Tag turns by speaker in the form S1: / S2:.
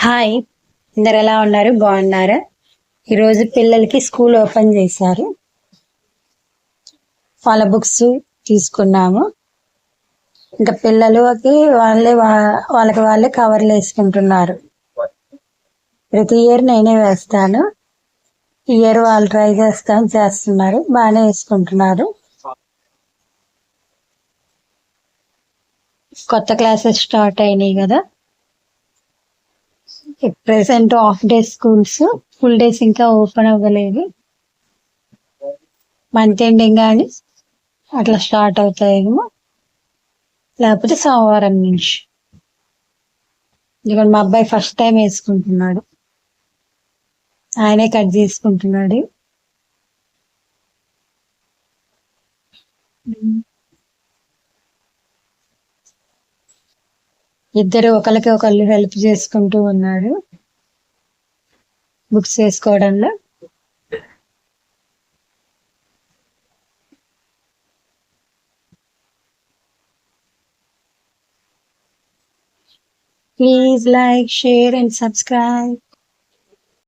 S1: Hi అందరు ఎలా ఉన్నారు? బాగున్నారా? ఈరోజు పిల్లలకి స్కూల్ ఓపెన్ చేశారు. వాళ్ళ బుక్స్ తీసుకున్నాము. ఇంకా పిల్లలకి వాళ్ళే వా- వాళ్ళకి వాళ్ళే కవర్లు వేసుకుంటున్నారు. ప్రతి ఇయర్ నేనే వేస్తాను. ఇయర్ వాళ్ళు ట్రై చేస్తాం చేస్తున్నారు. బాగానే వేసుకుంటున్నారు. కొత్త క్లాసెస్ స్టార్ట్ అయినాయి కదా. Present half day schools full days ఇంకా ఓపెన్ అవ్వలేదు. మంత్ ఎండింగ్ కానీ అట్లా స్టార్ట్ అవుతాయేమో. లేకపోతే సోమవారం నుంచి. ఇక్కడ మా అబ్బాయి ఫస్ట్ టైం వేసుకుంటున్నాడు. ఆయనే కట్ చేసుకుంటున్నాడు. ఇద్దరు ఒకరికి ఒకళ్ళు హెల్ప్ చేసుకుంటూ ఉన్నారు. Books వేసుకోవడంలో. Please like share and subscribe.